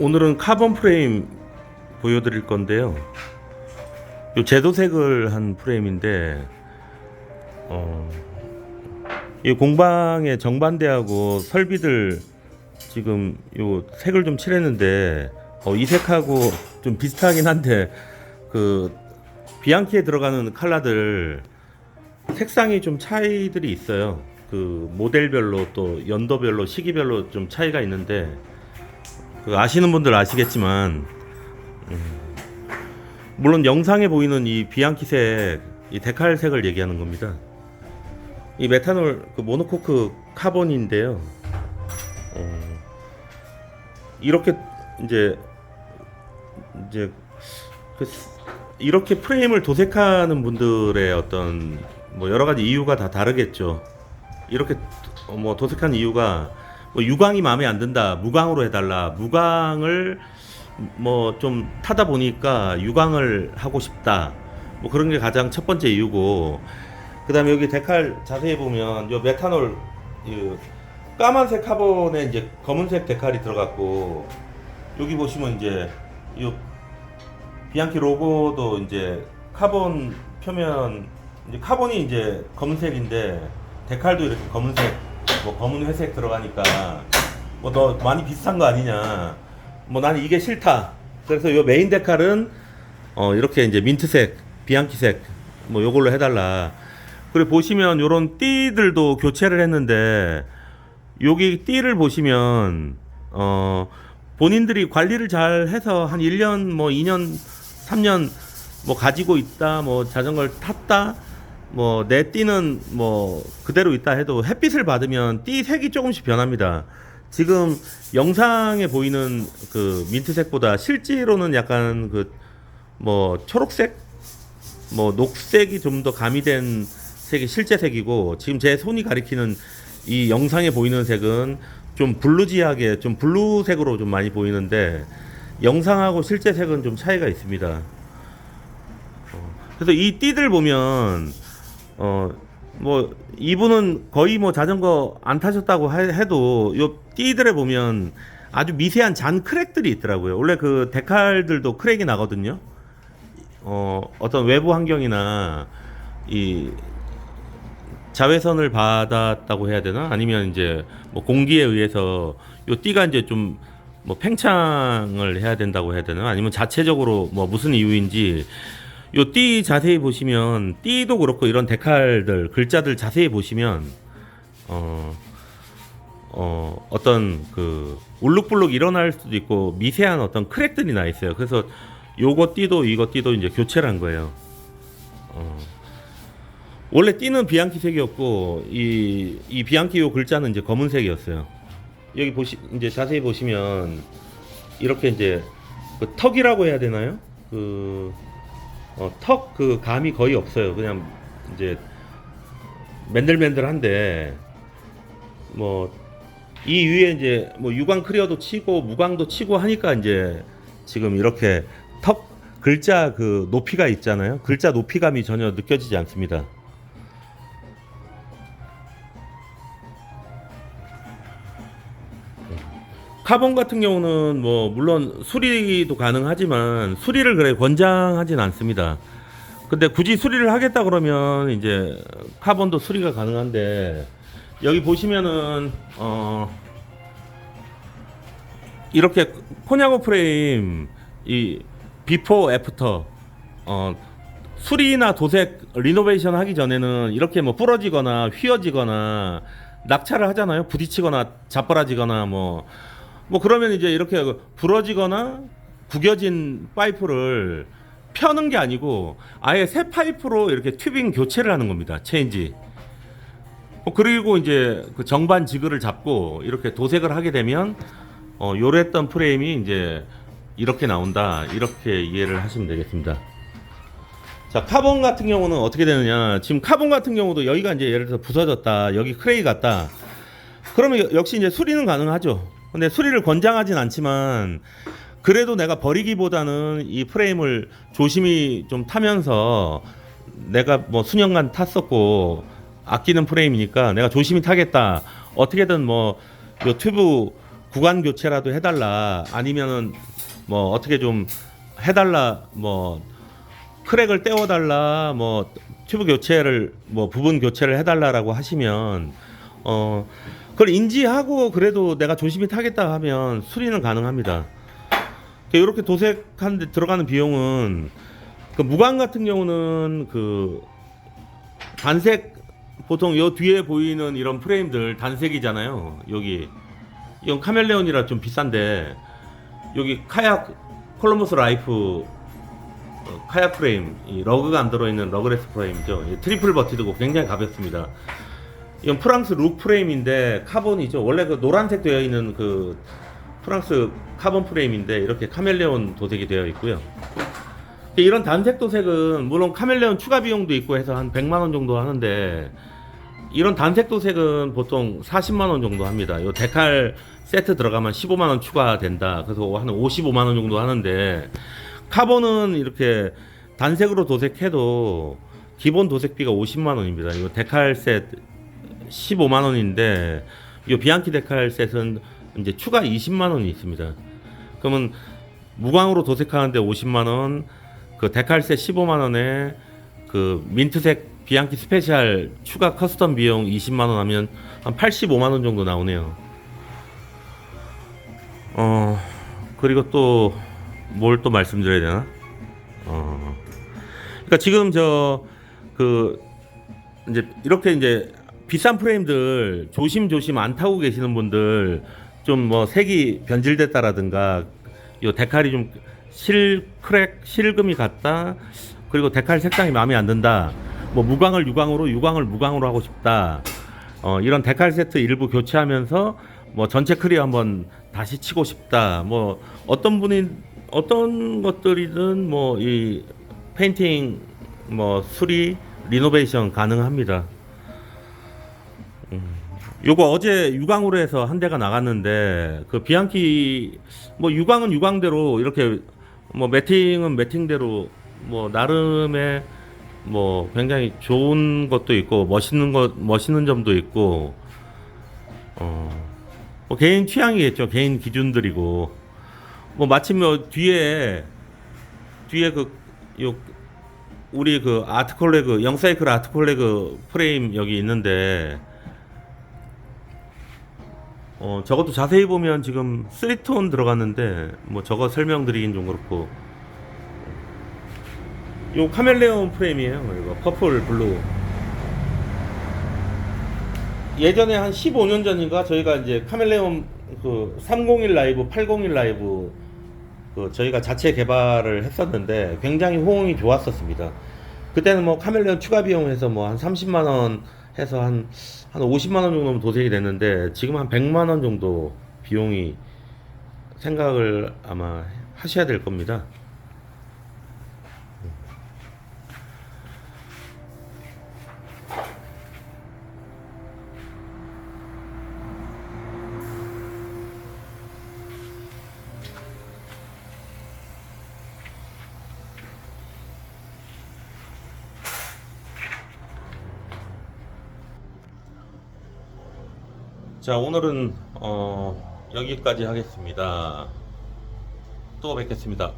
오늘은 카본 프레임 보여드릴 건데요. 요 제도색을 한 프레임인데, 어, 이 공방에 정반대하고 설비들 지금 요 색을 좀 칠했는데, 어, 이 색하고 좀 비슷하긴 한데, 그 비앙키에 들어가는 칼라들 색상이 좀 차이들이 있어요. 그 모델별로 또 연도별로 시기별로 좀 차이가 있는데 그 아시는 분들 아시겠지만 음, 물론 영상에 보이는 이 비앙키색 이 데칼색을 얘기하는 겁니다. 이 메탄올 그 모노코크 카본인데요. 어, 이렇게 이제 이제 그 이렇게 프레임을 도색하는 분들의 어떤 뭐 여러 가지 이유가 다 다르겠죠. 이렇게 어, 뭐 도색한 이유가 뭐 유광이 마음에 안 든다, 무광으로 해달라, 무광을 뭐 좀 타다 보니까 유광을 하고 싶다, 뭐 그런 게 가장 첫 번째 이유고, 그 다음에 여기 데칼 자세히 보면 요 메탄올 이 까만색 카본에 이제 검은색 데칼이 들어갔고 여기 보시면 이제 요 비앙키 로고도 이제 카본 표면 이제 카본이 이제 검은색인데 데칼도 이렇게 검은색 뭐 검은 회색 들어가니까 뭐 너 많이 비슷한 거 아니냐. 뭐 나는 이게 싫다. 그래서 요 메인 데칼은 어 이렇게 이제 민트색 비앙키색 뭐 요걸로 해달라. 그리고 보시면 요런 띠들도 교체를 했는데 여기 띠를 보시면 어 본인들이 관리를 잘 해서 한 1년 뭐 2년 3년 뭐 가지고 있다 뭐 자전거를 탔다 뭐 내 띠는 뭐 그대로 있다 해도 햇빛을 받으면 띠 색이 조금씩 변합니다. 지금 영상에 보이는 그 민트색보다 실제로는 약간 그 뭐 초록색 뭐 녹색이 좀 더 가미된 색이 실제 색이고 지금 제 손이 가리키는 이 영상에 보이는 색은 좀 블루지하게 좀 블루색으로 좀 많이 보이는데 영상하고 실제 색은 좀 차이가 있습니다. 어, 그래서 이 띠들 보면 어 뭐 이분은 거의 뭐 자전거 안 타셨다고 해- 해도 요 띠들에 보면 아주 미세한 잔 크랙들이 있더라고요. 원래 그 데칼들도 크랙이 나거든요. 어 어떤 외부 환경이나 이 자외선을 받았다고 해야 되나? 아니면 이제 뭐 공기에 의해서 요 띠가 이제 좀 뭐 팽창을 해야 된다고 해야 되나? 아니면 자체적으로 뭐 무슨 이유인지 요 띠 자세히 보시면 띠도 그렇고 이런 데칼들 글자들 자세히 보시면 어, 어 어떤 그 울룩불룩 일어날 수도 있고 미세한 어떤 크랙들이 나 있어요. 그래서 요거 띠도 이거 띠도 이제 교체를 한 거예요. 어. 원래 띠는 비앙키색이었고 이, 이 비앙키 요 글자는 이제 검은색이었어요. 여기 보시 이제 자세히 보시면 이렇게 이제 그 턱이라고 해야 되나요? 그 어, 턱 그 감이 거의 없어요. 그냥 이제 맨들맨들한데 뭐 이 위에 이제 뭐 유광 크리어도 치고 무광도 치고 하니까 이제 지금 이렇게 턱 글자 그 높이가 있잖아요. 글자 높이감이 전혀 느껴지지 않습니다. 카본 같은 경우는 뭐 물론 수리도 가능하지만 수리를 그래 권장하진 않습니다. 근데 굳이 수리를 하겠다 그러면 이제 카본도 수리가 가능한데 여기 보시면은 어 이렇게 코냐고 프레임 이 비포 애프터 어 수리나 도색 리노베이션 하기 전에는 이렇게 뭐 부러지거나 휘어지거나 낙차를 하잖아요. 부딪히거나 자빠라지거나 뭐 뭐 그러면 이제 이렇게 부러지거나 구겨진 파이프를 펴는 게 아니고 아예 새 파이프로 이렇게 튜빙 교체를 하는 겁니다. 체인지. 어, 그리고 이제 그 정반 지그를 잡고 이렇게 도색을 하게 되면 어, 요랬던 프레임이 이제 이렇게 나온다. 이렇게 이해를 하시면 되겠습니다. 자, 카본 같은 경우는 어떻게 되느냐. 지금 카본 같은 경우도 여기가 이제 예를 들어서 부서졌다. 여기 크레이 같다. 그러면 여- 역시 이제 수리는 가능하죠. 근데 수리를 권장하진 않지만 그래도 내가 버리기보다는 이 프레임을 조심히 좀 타면서 내가 뭐 수년간 탔었고 아끼는 프레임이니까 내가 조심히 타겠다. 어떻게든 뭐요 튜브 구간 교체라도 해달라. 아니면은 뭐 어떻게 좀 해달라. 뭐 크랙을 떼어달라. 뭐 튜브 교체를 뭐 부분 교체를 해달라라고 하시면 어 그걸 인지하고 그래도 내가 조심히 타겠다 하면 수리는 가능합니다. 이렇게 도색하는데 들어가는 비용은 그 무광 같은 경우는 그 단색 보통 요 뒤에 보이는 이런 프레임들 단색이잖아요. 여기 이건 카멜레온이라 좀 비싼데 여기 카약 콜럼버스 라이프 어, 카약 프레임 이 러그가 안 들어있는 러그레스 프레임이죠. 이 트리플 버티드고 굉장히 가볍습니다. 이건 프랑스 룩 프레임인데 카본이죠. 원래 그 노란색 되어 있는 그 프랑스 카본 프레임인데 이렇게 카멜레온 도색이 되어 있고요. 이런 단색 도색은 물론 카멜레온 추가 비용도 있고 해서 한 100만 원 정도 하는데 이런 단색 도색은 보통 40만 원 정도 합니다. 요 데칼 세트 들어가면 15만 원 추가된다. 그래서 한 55만 원 정도 하는데 카본은 이렇게 단색으로 도색해도 기본 도색비가 50만 원입니다. 이거 데칼 셋 15만 원인데 이 비앙키 데칼 셋은 이제 추가 20만 원이 있습니다. 그러면 무광으로 도색하는데 50만 원, 그 데칼 셋 15만 원에 그 민트색 비앙키 스페셜 추가 커스텀 비용 20만 원 하면 한 85만 원 정도 나오네요. 어 그리고 또 뭘 또 말씀드려야 되나? 어 그러니까 지금 저 그 이제 이렇게 이제 비싼 프레임들 조심조심 안 타고 계시는 분들 좀 뭐 색이 변질됐다라든가 요 데칼이 좀 실 크랙 실금이 갔다. 그리고 데칼 색상이 마음에 안 든다. 뭐 무광을 유광으로 유광을 무광으로 하고 싶다. 어 이런 데칼 세트 일부 교체하면서 뭐 전체 클리어 한번 다시 치고 싶다. 뭐 어떤 분이 어떤 것들이든 뭐 이 페인팅 뭐 수리 리노베이션 가능합니다. 요거 어제 유광으로 해서 한 대가 나갔는데 그 비앙키 뭐 유광은 유광대로 이렇게 뭐 매팅은 매팅대로 뭐 나름의 뭐 굉장히 좋은 것도 있고 멋있는 것 멋있는 점도 있고 어뭐 개인 취향이겠죠. 개인 기준들이고. 뭐 마침 뭐 뒤에 뒤에 그요 우리 그 아트콜레그 영사이클 아트콜레그 프레임 여기 있는데 어 저것도 자세히 보면 지금 3톤 들어갔는데 뭐 저거 설명드리긴 좀 그렇고. 요 카멜레온 프레임이에요 이거. 퍼플 블루. 예전에 한 15년 전인가 저희가 이제 카멜레온 그 301 라이브 801 라이브 그 저희가 자체 개발을 했었는데 굉장히 호응이 좋았었습니다. 그때는 뭐 카멜레온 추가 비용해서 뭐 한 30만 원 해서 한 한 50만 원 정도면 도색이 됐는데 지금 한 100만 원 정도 비용이 생각을 아마 하셔야 될 겁니다. 자 오늘은 어, 여기까지 하겠습니다. 또 뵙겠습니다.